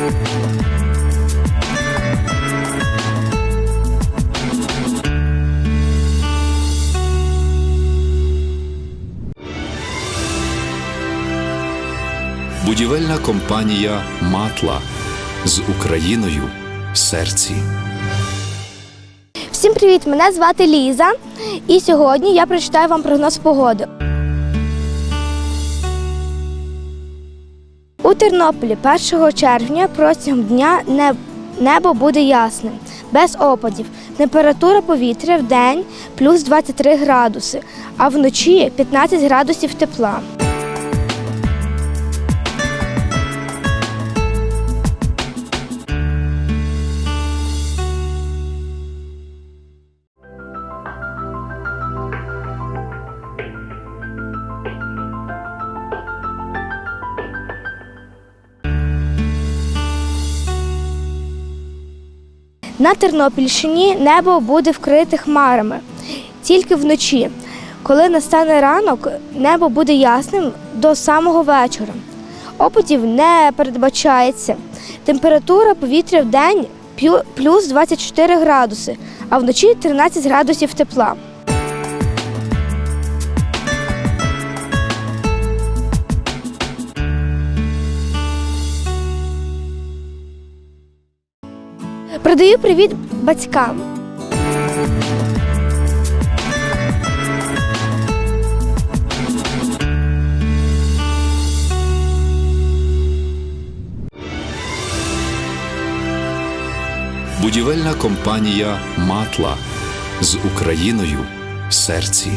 Будівельна компанія Матла з Україною в серці. Всім привіт! Мене звати Ліза, і сьогодні я прочитаю вам прогноз погоди. У Тернополі 1 червня протягом дня небо буде ясним, без опадів. Температура повітря в день плюс 23 градуси, а вночі 15 градусів тепла. На Тернопільщині небо буде вкрите хмарами тільки вночі. Коли настане ранок, небо буде ясним до самого вечора. Опадів не передбачається. Температура повітря в день плюс 24 градуси, а вночі 13 градусів тепла. Продаю привіт батькам. Будівельна компанія Матла з Україною в серці.